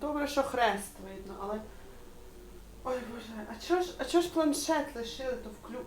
добре, що хрест видно, але. Ой боже, а чого ж, а чого ж планшет лишили, то вклю.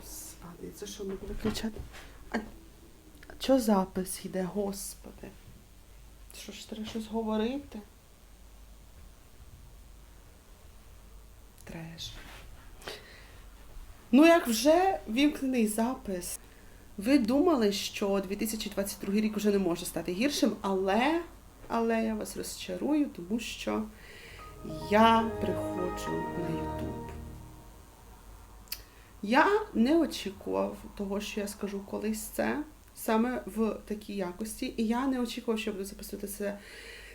Господи, це що ми виключати? А, а чого запис йде, господи? Що ж треба щось говорити? Треш. Ну, як вже вімкнений запис. Ви думали, що 2022 рік вже не може стати гіршим, але, але я вас розчарую, тому що я приходжу на YouTube. Я не очікував того, що я скажу колись це саме в такій якості, і я не очікував, що я буду записувати це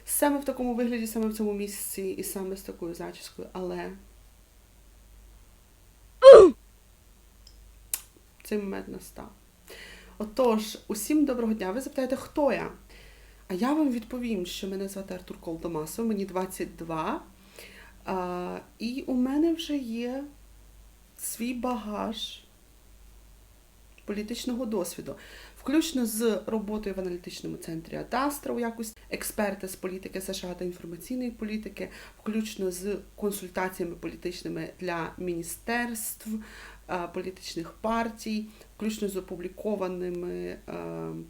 саме в такому вигляді, саме в цьому місці і саме з такою зачіскою, але цей момент настав. Отож, усім доброго дня. Ви запитаєте, хто я? А я вам відповім, що мене звати Артур Колдомасов, мені 22. А, і у мене вже є свій багаж політичного досвіду, включно з роботою в аналітичному центрі Адастра у якості експерта з політики США та інформаційної політики, включно з консультаціями політичними для міністерств, політичних партій, включно з опублікованими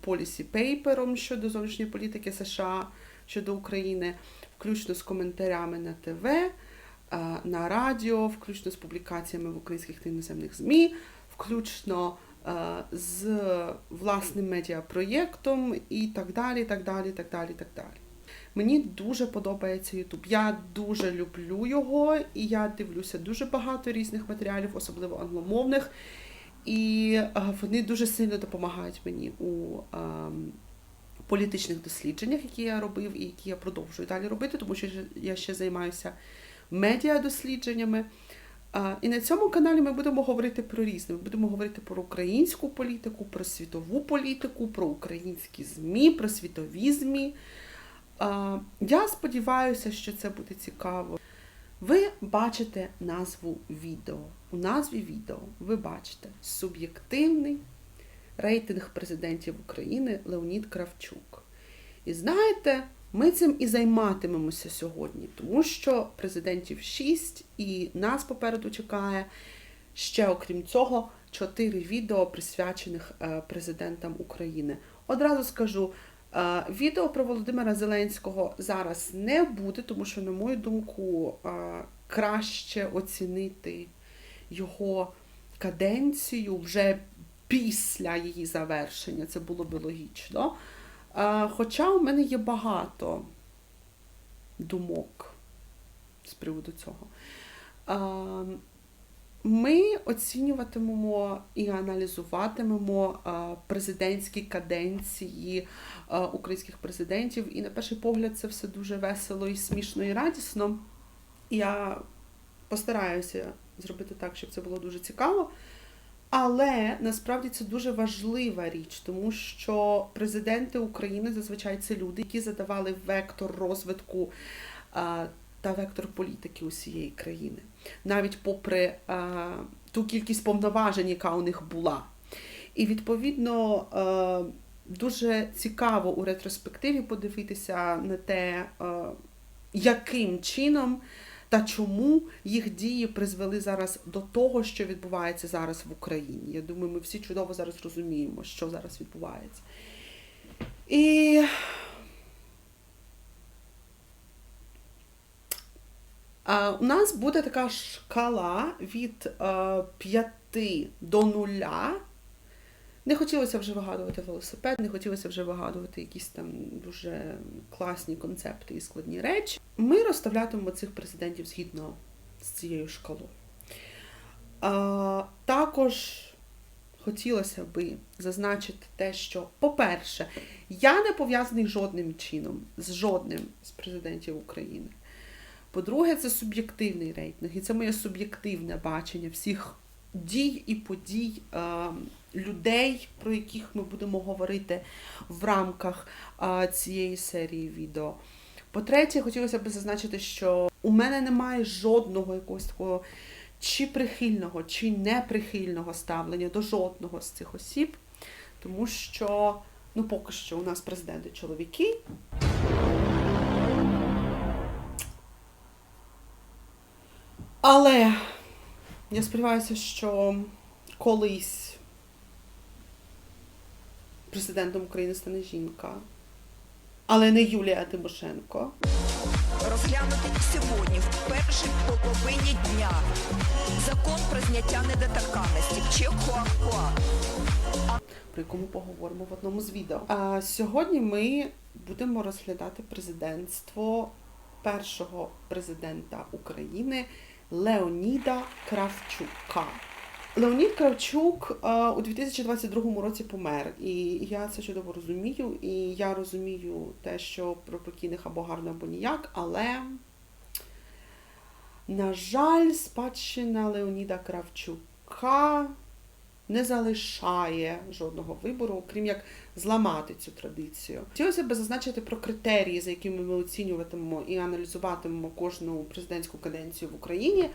полісі пейпером щодо зовнішньої політики США щодо України, включно з коментарями на ТВ, е, на радіо, включно з публікаціями в українських та іноземних ЗМІ, включно е, з власним медіапроєктом і так далі, так далі, так далі, так далі. Мені дуже подобається YouTube. Я дуже люблю його, і я дивлюся дуже багато різних матеріалів, особливо англомовних. І е, вони дуже сильно допомагають мені у ем, політичних дослідженнях, які я робив і які я продовжую далі робити, тому що я ще займаюся медіадослідженнями. А, І на цьому каналі ми будемо говорити про різне. Ми будемо говорити про українську політику, про світову політику, про українські ЗМІ, про світові ЗМІ. Я сподіваюся, що це буде цікаво. Ви бачите назву відео. У назві відео ви бачите суб'єктивний рейтинг президентів України Леонід Кравчук. І знаєте, ми цим і займатимемося сьогодні, тому що президентів 6 і нас попереду чекає ще, окрім цього, 4 відео присвячених е, президентам України. Одразу скажу, відео про Володимира Зеленського зараз не буде, тому що, на мою думку, краще оцінити його каденцію вже після її завершення. Це було би логічно. Хоча у мене є багато думок з приводу цього. Ми оцінюватимемо і аналізуватимемо президентські каденції українських президентів. І на перший погляд це все дуже весело і смішно і радісно. Я постараюся зробити так, щоб це було дуже цікаво. Але насправді це дуже важлива річ, тому що президенти України зазвичай це люди, які задавали вектор розвитку та вектор політики усієї країни, навіть попри а, ту кількість повноважень, яка у них була. І відповідно а, дуже цікаво у ретроспективі подивитися на те, а, яким чином та чому їх дії призвели зараз до того, що відбувається зараз в Україні. Я думаю, ми всі чудово зараз розуміємо, що зараз відбувається. І у нас буде така шкала від 5 до 0. Не хотілося вже вигадувати велосипед, не хотілося вже вигадувати якісь там дуже класні концепти і складні речі. Ми розставлятимемо цих президентів згідно з цією шкалою. А, також хотілося би зазначити те, що, по-перше, я не пов'язаний жодним чином з жодним з президентів України. По-друге, це суб'єктивний рейтинг, і це моє суб'єктивне бачення всіх дій і подій е, людей, про яких ми будемо говорити в рамках е, цієї серії відео. По-третє, хотілося б зазначити, що у мене немає жодного якогось такого чи прихильного, чи неприхильного ставлення до жодного з цих осіб, тому що, ну, поки що у нас президенти чоловіки. Але я сподіваюся, що колись президентом України стане жінка, але не Юлія Тимошенко. розглянути сьогодні, в першій половині дня, закон про зняття недоторканності в Чихуахуа. про яку ми поговоримо в одному з відео. А сьогодні ми будемо розглядати президентство першого президента України Леоніда Кравчука. Леонід Кравчук у 2022 році помер, і я це чудово розумію. І я розумію те, що про покійних або гарно, або ніяк, але на жаль, спадщина Леоніда Кравчука не залишає жодного вибору, окрім як зламати цю традицію. Хотілося б зазначити про критерії, за якими ми оцінюватимемо і аналізуватимемо кожну президентську каденцію в Україні.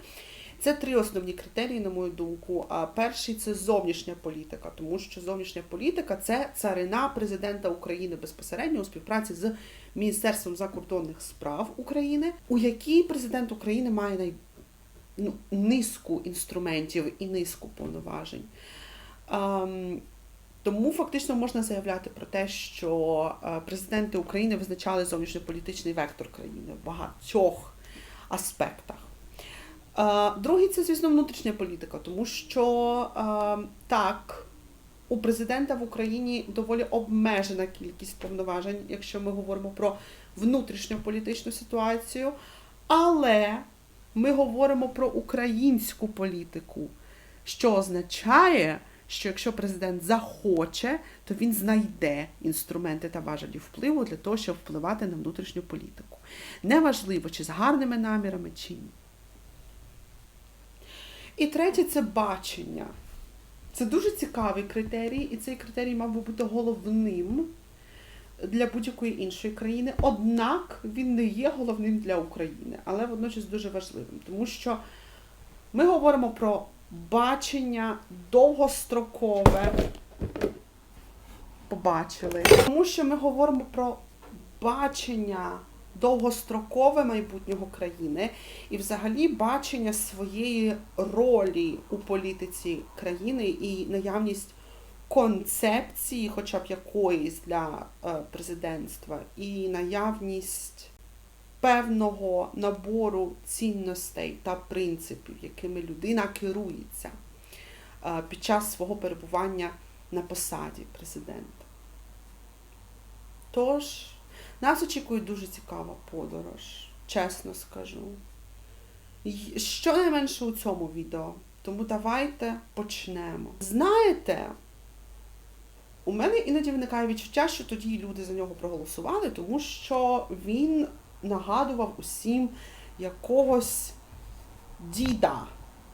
Це три основні критерії, на мою думку. А перший це зовнішня політика, тому що зовнішня політика це царина президента України безпосередньо у співпраці з Міністерством закордонних справ України, у якій президент України має най... ну, низку інструментів і низку повноважень. Ем, тому фактично можна заявляти про те, що е, президенти України визначали зовнішньополітичний вектор країни в багатьох аспектах. Е, Другий це, звісно, внутрішня політика, тому що е, так, у президента в Україні доволі обмежена кількість повноважень, якщо ми говоримо про внутрішньополітичну ситуацію, але ми говоримо про українську політику, що означає, що якщо президент захоче, то він знайде інструменти та важелі впливу для того, щоб впливати на внутрішню політику. Неважливо, чи з гарними намірами, чи ні. І третє це бачення. Це дуже цікавий критерій, і цей критерій мав би бути головним для будь-якої іншої країни. Однак він не є головним для України, але водночас дуже важливим, тому що ми говоримо про бачення довгострокове. Побачили. Тому що ми говоримо про бачення довгострокове майбутнього країни і взагалі бачення своєї ролі у політиці країни і наявність концепції, хоча б якоїсь для е, президентства, і наявність певного набору цінностей та принципів, якими людина керується е, під час свого перебування на посаді президента. Тож, нас очікує дуже цікава подорож, чесно скажу. Щонайменше у цьому відео. Тому давайте почнемо. Знаєте, у мене іноді виникає відчуття, що тоді люди за нього проголосували, тому що він нагадував усім якогось діда,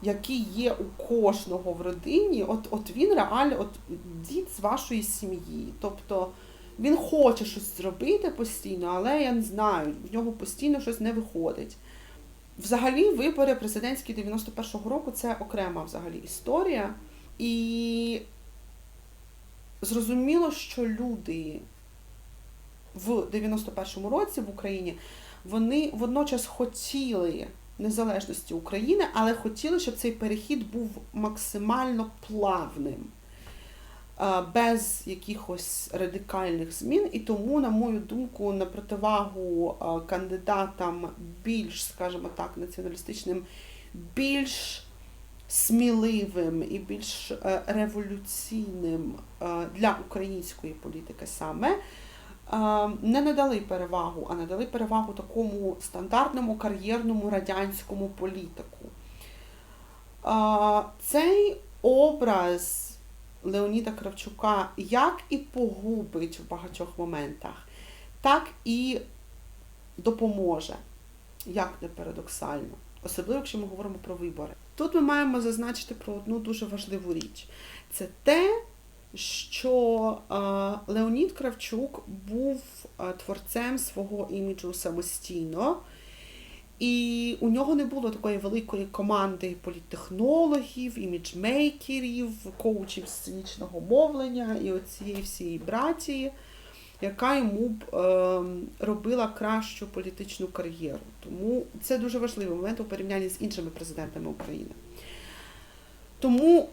який є у кожного в родині. От, от він реально от дід з вашої сім'ї. Тобто він хоче щось зробити постійно, але я не знаю, в нього постійно щось не виходить. Взагалі, вибори президентські 91-го року це окрема взагалі історія. І зрозуміло, що люди в 91-му році в Україні вони водночас хотіли незалежності України, але хотіли, щоб цей перехід був максимально плавним, е, без якихось радикальних змін. І тому, на мою думку, на противагу е, кандидатам більш, скажімо так, націоналістичним, більш сміливим і більш е, революційним для української політики саме, не надали перевагу, а надали перевагу такому стандартному кар'єрному радянському політику. Е, Цей образ Леоніда Кравчука як і погубить в багатьох моментах, так і допоможе, як не парадоксально. Особливо, якщо ми говоримо про вибори. Тут ми маємо зазначити про одну дуже важливу річ. Це те, що Леонід Кравчук був творцем свого іміджу самостійно, і у нього не було такої великої команди політтехнологів, іміджмейкерів, коучів сценічного мовлення і оцієї всієї братії. яка йому б е, робила кращу політичну кар'єру. Тому це дуже важливий момент у порівнянні з іншими президентами України. Тому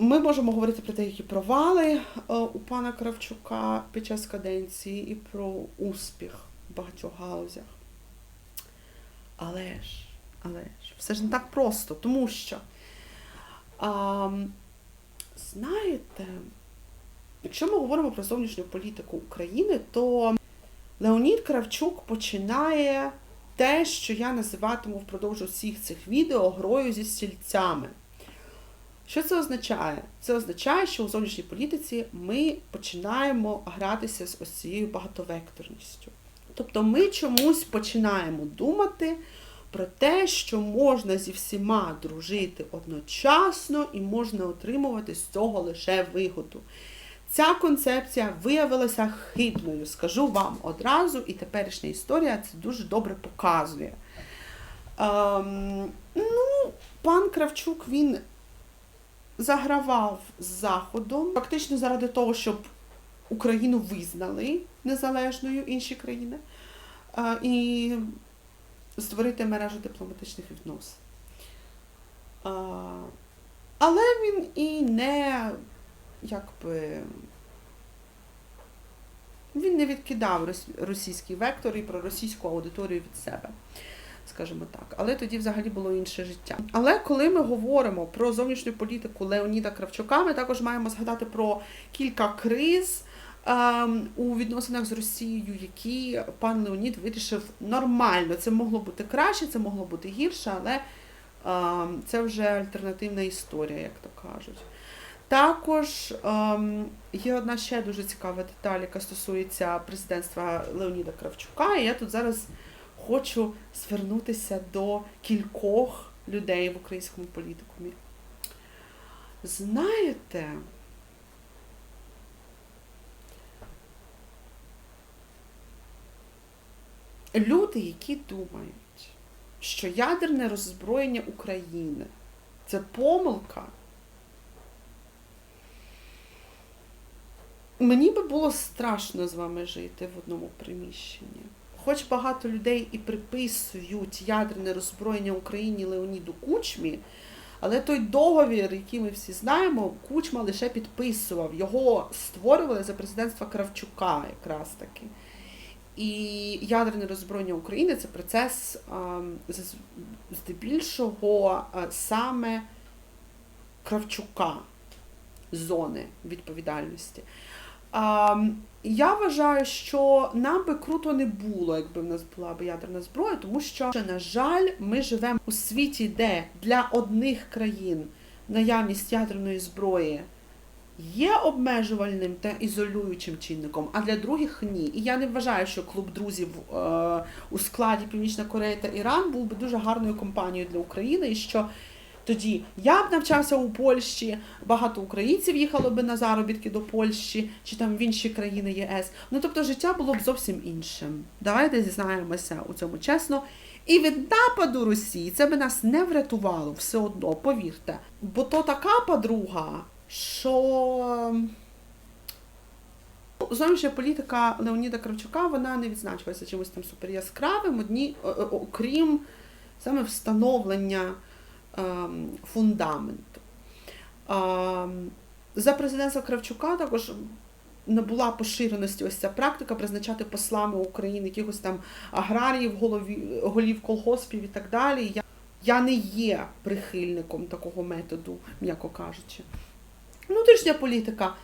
ми можемо говорити про деякі провали е, у пана Кравчука під час каденції і про успіх в багатьох галузях. Але ж, але ж, все ж не так просто, тому що, а, знаєте, якщо ми говоримо про зовнішню політику України, то Леонід Кравчук починає те, що я називатиму впродовж усіх цих відео грою зі стільцями. Що це означає? Це означає, що у зовнішній політиці ми починаємо гратися з ось цією багатовекторністю. Тобто ми чомусь починаємо думати про те, що можна зі всіма дружити одночасно і можна отримувати з цього лише вигоду. Ця концепція виявилася хибною, скажу вам одразу, і теперішня історія це дуже добре показує. Ем, ну, пан Кравчук він загравав з Заходом, фактично заради того, щоб Україну визнали незалежною інші країни е, і створити мережу дипломатичних відносин. Е, але він і не якби. Він не відкидав російський вектор і про російську аудиторію від себе, скажімо так. Але тоді взагалі було інше життя. Але коли ми говоримо про зовнішню політику Леоніда Кравчука, ми також маємо згадати про кілька криз ем, у відносинах з Росією, які пан Леонід вирішив нормально. Це могло бути краще, це могло бути гірше, але ем, це вже альтернативна історія, як то кажуть. Також ем, є одна ще дуже цікава деталь, яка стосується президентства Леоніда Кравчука. І я тут зараз хочу звернутися до кількох людей в українському політикумі. Знаєте, люди, які думають, що ядерне роззброєння України це помилка. Мені би було страшно з вами жити в одному приміщенні. Хоч багато людей і приписують ядерне роззброєння Україні Леоніду Кучмі, але той договір, який ми всі знаємо, Кучма лише підписував. Його створювали за президентства Кравчука якраз таки. І ядерне роззброєння України це процес здебільшого саме Кравчука зони відповідальності. А, я вважаю, що нам би круто не було, якби в нас була б ядерна зброя, тому що, на жаль, ми живемо у світі, де для одних країн наявність ядерної зброї є обмежувальним та ізолюючим чинником, а для других ні. І я не вважаю, що клуб друзів е, у складі Північна Корея та Іран був би дуже гарною компанією для України, і що тоді я б навчався у Польщі, багато українців їхало би на заробітки до Польщі чи там в інші країни ЄС. Ну тобто життя було б зовсім іншим. Давайте зізнаємося у цьому чесно. І від нападу Росії це би нас не врятувало все одно, повірте. Бо то така подруга, що зовнішня політика Леоніда Кравчука вона не відзначилася чимось там суперяскравим, одні, о- о- окрім саме встановлення фундаменту. Ем, за президентства Кравчука також набула поширеності ось ця практика призначати послами України якихось там аграріїв, голові, голів колгоспів і так далі. Я, я не є прихильником такого методу, м'яко кажучи. Внутрішня політика.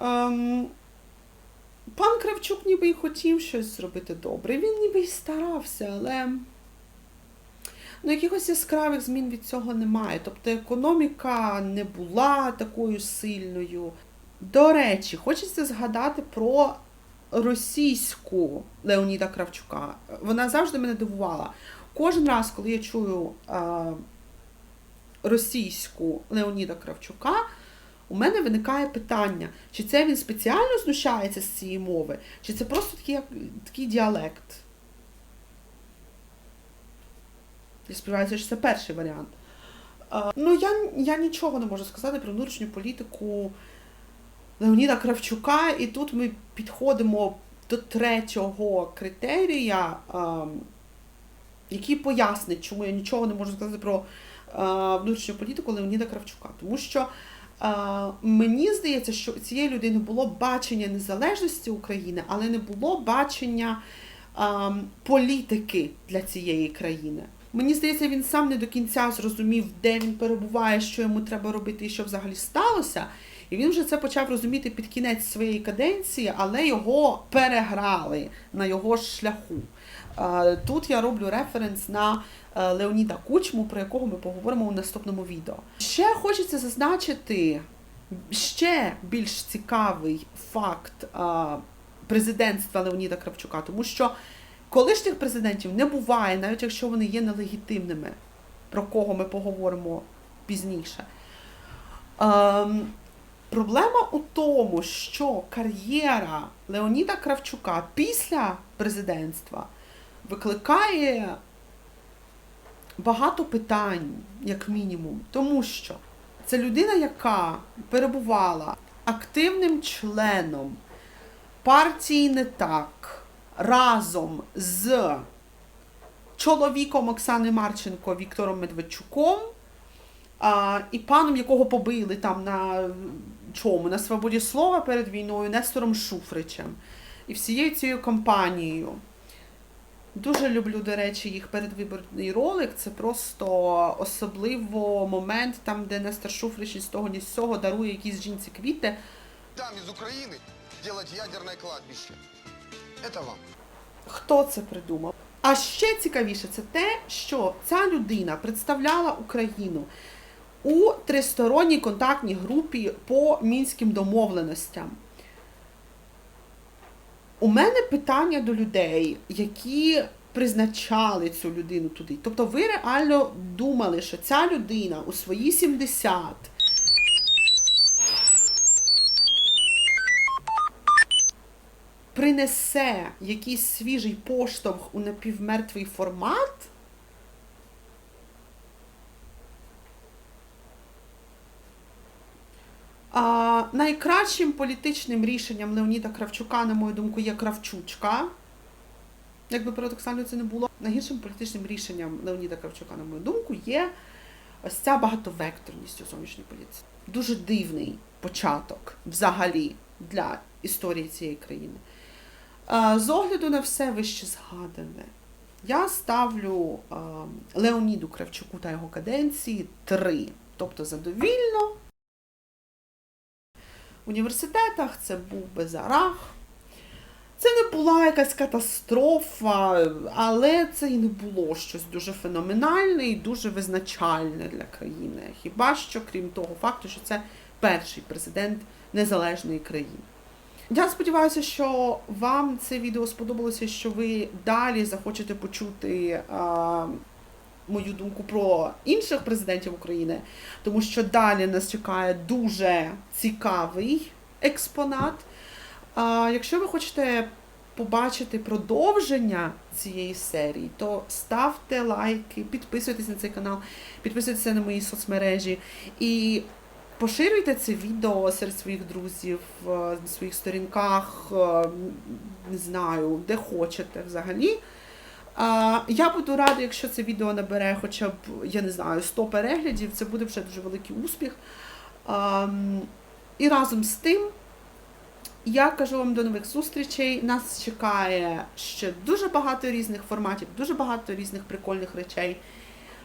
Ем, пан Кравчук ніби й хотів щось зробити добре. Він ніби й старався, але ну, якихось яскравих змін від цього немає. Тобто економіка не була такою сильною. До речі, хочеться згадати про російську Леоніда Кравчука. Вона завжди мене дивувала. Кожен раз, коли я чую е, російську Леоніда Кравчука, у мене виникає питання, чи це він спеціально знущається з цієї мови, чи це просто такий, такий діалект. Я сподіваюся, що це перший варіант. Ну, я, я нічого не можу сказати про внутрішню політику Леоніда Кравчука, і тут ми підходимо до третього критерія, який пояснить, чому я нічого не можу сказати про внутрішню політику Леоніда Кравчука. Тому що мені здається, що у цієї людини було бачення незалежності України, але не було бачення політики для цієї країни. Мені здається, він сам не до кінця зрозумів, де він перебуває, що йому треба робити і що взагалі сталося. І він вже це почав розуміти під кінець своєї каденції, але його переграли на його шляху. Е, Тут я роблю референс на е, Леоніда Кучму, про якого ми поговоримо у наступному відео. Ще хочеться зазначити ще більш цікавий факт е, президентства Леоніда Кравчука, тому що колишніх президентів не буває, навіть якщо вони є нелегітимними, про кого ми поговоримо пізніше. Ем, Проблема у тому, що кар'єра Леоніда Кравчука після президентства викликає багато питань, як мінімум, тому що це людина, яка перебувала активним членом партії не так разом з чоловіком Оксани Марченко Віктором Медведчуком а, і паном, якого побили там на чому? На свободі слова перед війною Нестором Шуфричем і всією цією компанією. Дуже люблю, до речі, їх передвиборний ролик. Це просто особливо момент, там, де Нестор Шуфрич із того ні з цього дарує якійсь жінці квіти. там из Украины делать ядерное кладбище. Это вам. Хто це придумав? А ще цікавіше це те, що ця людина представляла Україну у тристоронній контактній групі по мінським домовленостям. У мене питання до людей, які призначали цю людину туди. Тобто ви реально думали, що ця людина у свої 70 принесе якийсь свіжий поштовх у напівмертвий формат, а, найкращим політичним рішенням Леоніда Кравчука, на мою думку, є Кравчучка. Якби парадоксально це не було. Найгіршим політичним рішенням Леоніда Кравчука, на мою думку, є ось ця багатовекторність у зовнішній політиці. Дуже дивний початок взагалі для історії цієї країни. З огляду на все вище згадане, я ставлю Леоніду Кравчуку та його каденції три. Тобто задовільно. В університетах це був Безарах. Це не була якась катастрофа, але це і не було щось дуже феноменальне і дуже визначальне для країни. Хіба що, крім того факту, що це перший президент незалежної країни. Я сподіваюся, що вам це відео сподобалося, що ви далі захочете почути а, мою думку про інших президентів України, тому що далі нас чекає дуже цікавий експонат. А, якщо ви хочете побачити продовження цієї серії, то ставте лайки, підписуйтесь на цей канал, підписуйтесь на мої соцмережі і поширюйте це відео серед своїх друзів, е, на своїх сторінках, е, не знаю, де хочете взагалі. Я буду рада, якщо це відео набере хоча б, я не знаю, 100 переглядів, це буде вже дуже великий успіх. І разом з тим, я кажу вам до нових зустрічей. Нас чекає ще дуже багато різних форматів, дуже багато різних прикольних речей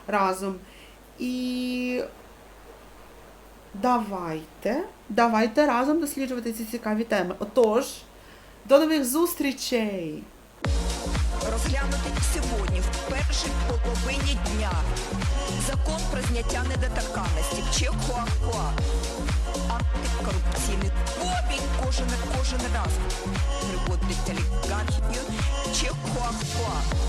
разом. І давайте, давайте разом досліджувати ці цікаві теми. Отож, до нових зустрічей! Розглянути сьогодні в першій половині дня закон про зняття недоторканності Чехуахуа. Антикорупційний обінь кожен, кожен раз приводить олігархію Чехуахуа.